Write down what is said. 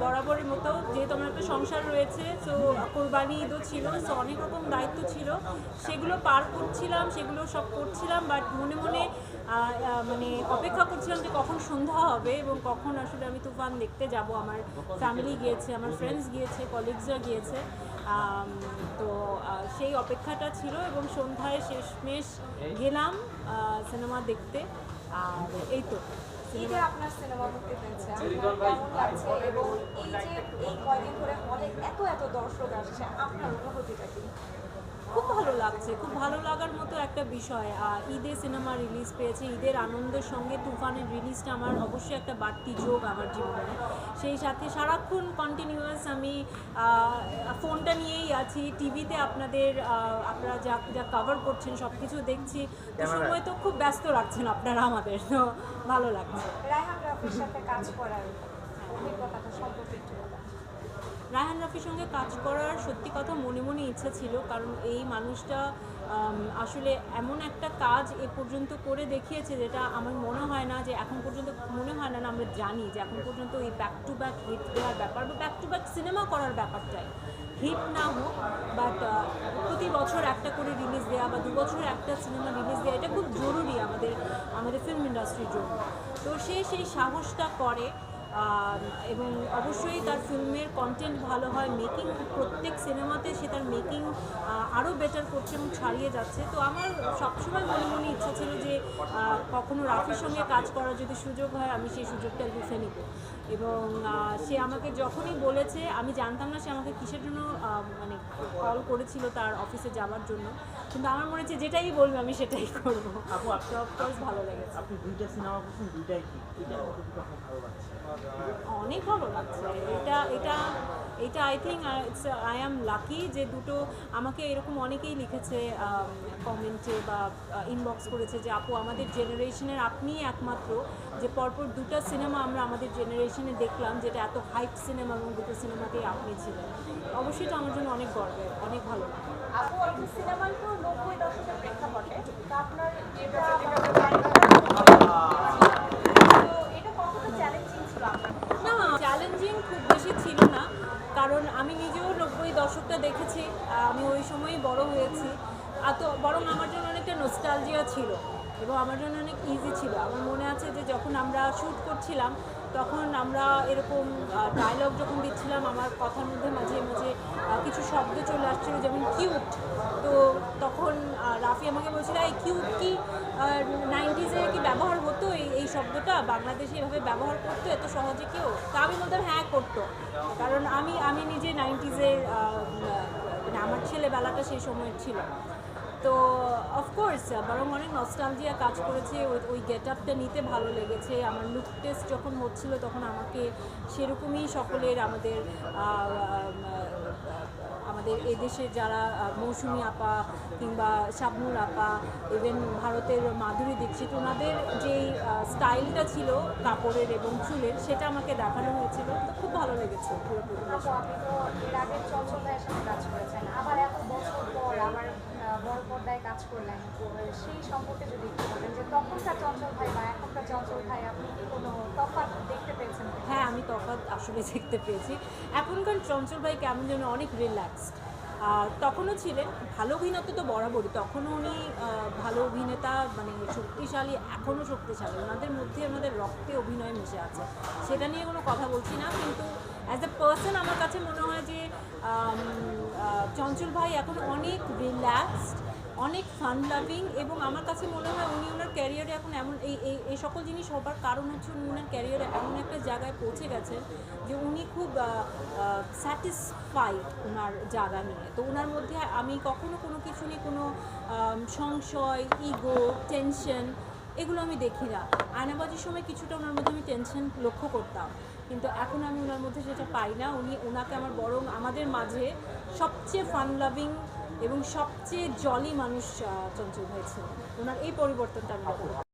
বরাবরের মতো, যেহেতু আমার একটা সংসার রয়েছে, তো কোরবানি ঈদও ছিল সো অনেক রকম দায়িত্ব ছিল। সেগুলো পার করছিলাম, সেগুলো সব করছিলাম বাট মনে মনে মানে অপেক্ষা করছিলাম যে কখন সন্ধ্যা হবে এবং কখন আসলে আমি তুফান দেখতে যাব। আমার ফ্যামিলি গিয়েছে, আমার ফ্রেন্ডস গিয়েছে কলিগসরা গিয়েছে। তো সেই অপেক্ষাটা ছিল এবং সন্ধ্যায় শেষমেশ গেলাম সিনেমা দেখতে। আর এই তো। এই যে এত এত দর্শক আসছে, আপনার খুব ভালো লাগছে, খুব ভালো লাগার মতো একটা বিষয়। ঈদে সিনেমা রিলিজ পেয়েছে, ঈদের আনন্দের সঙ্গে তুফানের রিলিজটা আমার অবশ্যই একটা বাড়তি যোগ আমার জীবনে। সেই সাথে সারাক্ষণ কন্টিনিউয়াস আমি ফোনটা নিয়েই আছি টিভিতে আপনাদের আপনারা যা যা কভার করছেন সব কিছু দেখছি। তো সময় তো খুব ব্যস্ত রাখছেন আপনারা আমাদের তো ভালো লাগছে। রায়হান রাফির সাথে কাজ করার অভিজ্ঞতাটা সম্পর্কে। রায়হান রাফির সঙ্গে কাজ করার সত্যি কথা মনে মনে ইচ্ছা ছিল, কারণ এই মানুষটা আসলে এমন একটা কাজ এ পর্যন্ত করে দেখিয়েছে যেটা আমার মনে হয় না যে এখন পর্যন্ত, মনে হয় না আমরা জানি যে এখন পর্যন্ত এই ব্যাক টু ব্যাক হিট দেওয়ার ব্যাপার বা ব্যাক টু ব্যাক সিনেমা করার ব্যাপারটাই। হিট না হোক বাট প্রতি বছর একটা করে রিলিজ দেওয়া বা দু বছর একটা সিনেমা রিলিজ দেওয়া এটা খুব জরুরি আমাদের আমাদের ফিল্ম ইন্ডাস্ট্রির জন্য। তো সে সেই সাহসটা করে এবং অবশ্যই তার ফিল্মের কন্টেন্ট ভালো হয়। মেকিং প্রত্যেক সিনেমাতে সে তার মেকিং আরও বেটার করছে এবং ছাড়িয়ে যাচ্ছে। তো আমার সবসময় মনে মনে ইচ্ছা ছিল যে কখনো রাফির সঙ্গে কাজ করার যদি সুযোগ হয় আমি সেই সুযোগটা লুফে নিব। এবং সে আমাকে যখনই বলেছে আমি জানতাম না সে আমাকে কিসের জন্য মানে কল করেছিল তার অফিসে যাওয়ার জন্য। কিন্তু আমার মনে হচ্ছে যেটাই বলবে আমি সেটাই করব। আপু ভালো লেগেছে। আপনি দুইটা সিনেমা করছেন দুইটাই কি? ভালো লাগছে? অনেক ভালো লাগছে। এটা এটা এটা I think I am lucky যে দুটো আমাকে এরকম অনেকেই লিখেছে কমেন্টে বা ইনবক্স করেছে যে, আপু, আমাদের জেনারেশনের আপনিই একমাত্র। যে পরপর দুটো সিনেমা আমরা আমাদের জেনারেশনে দেখলাম যেটা এত হাইট সিনেমা এবং দুটো সিনেমাতেই আপনি ছিলেন। অবশ্যই এটা আমার জন্য অনেক গর্বের, অনেক ভালো লাগে সিনেমার তো নব্বই দশকের প্রেক্ষাপটে তো আপনার এটা তো এটা কতটা চ্যালেঞ্জিং ছিল আপনার না চ্যালেঞ্জিং খুব বেশি ছিল না কারণ আমি নিজেও নব্বই দশকটা দেখেছি, আমি ওই সময়ই বড় হয়েছি। তো বরং আমার জন্য অনেকটা নোস্টালজিয়া ছিল এবং আমার জন্য অনেক ইজি ছিল। আমার মনে আছে যে যখন আমরা শ্যুট করছিলাম, তখন আমরা এরকম ডায়লগ যখন দিচ্ছিলাম, আমার কথার মধ্যে মাঝে মাঝে কিছু শব্দ চলে আসছিল যেমন কিউট তো তখন রাফি আমাকে বলছিল, এই কিউব কি নাইনটিজে কি ব্যবহার হতো এই এই শব্দটা? বাংলাদেশে এভাবে ব্যবহার করতো এত সহজে কেউ? তা আমি বলতাম হ্যাঁ করতো। কারণ আমি আমি নিজে নাইনটিজে মানে আমার ছেলেবেলাটা সেই সময়ের ছিল। তো বরং অনেক নস্টালজিয়া কাজ করেছে। ওই ওই গেট আপটা নিতে ভালো লেগেছে। আমার লুক টেস্ট যখন হচ্ছিল তখন আমাকে সেরকমই সকলের আমাদের আমাদের এদেশে যারা মৌসুমী আপা কিংবা শাবনুর আপা ইভেন ভারতের মাধুরী দীক্ষিত, ওনাদের যেই স্টাইলটা ছিল কাপড়ের এবং চুলের, সেটা আমাকে দেখানো হয়েছিল। তো খুব ভালো লেগেছে পুরোপুরি আপু আপনি তো এর আগে চঞ্চল ভাইয়ের সাথে কাজ করেছেন আবার এত বছর পর আবার আহ, বড় পর্দায় কাজ করলেন তো সেই সম্পর্কে যদি হ্যাঁ আমি তফাৎ আসলে দেখতে পেয়েছি। এখনকার চঞ্চল ভাই কেমন যেন অনেক রিল্যাক্সড তখনও ছিলেন, ভালো অভিনেতা তো বরাবরই। তখনও উনি ভালো অভিনেতা মানে শক্তিশালী, এখনও শক্তিশালী। ওনাদের মধ্যে ওনাদের রক্তে অভিনয় মিশে আছে। সেটা নিয়ে কোনো কথা বলছি না, কিন্তু অ্যাজ এ পার্সন আমার কাছে মনে হয় যে চঞ্চল ভাই এখন অনেক রিল্যাক্সড অনেক ফান লাভিং এবং আমার কাছে মনে হয় উনি ওনার ক্যারিয়ারে এখন এমন এই এই এই সকল জিনিস হবার কারণ হচ্ছে উনি ওনার ক্যারিয়ারে এমন একটা জায়গায় পৌঁছে গেছেন যে উনি খুব স্যাটিসফাইড ওনার জায়গা নিয়ে। তো ওনার মধ্যে আমি কখনো কোনো কিছু নিয়ে কোনো সংশয় ইগো টেনশন এগুলো আমি দেখি না। আয়নাবাজির সময় কিছুটা ওনার মধ্যে আমি টেনশন লক্ষ্য করতাম। কিন্তু এখন আমি ওনার মধ্যে সেটা পাই না। উনি ওনাকে আমার বরং আমাদের মাঝে সবচেয়ে ফান লাভিং এবং সবচেয়ে জলি মানুষ চঞ্চল ছিলেন ওনার এই পরিবর্তনটা আমি।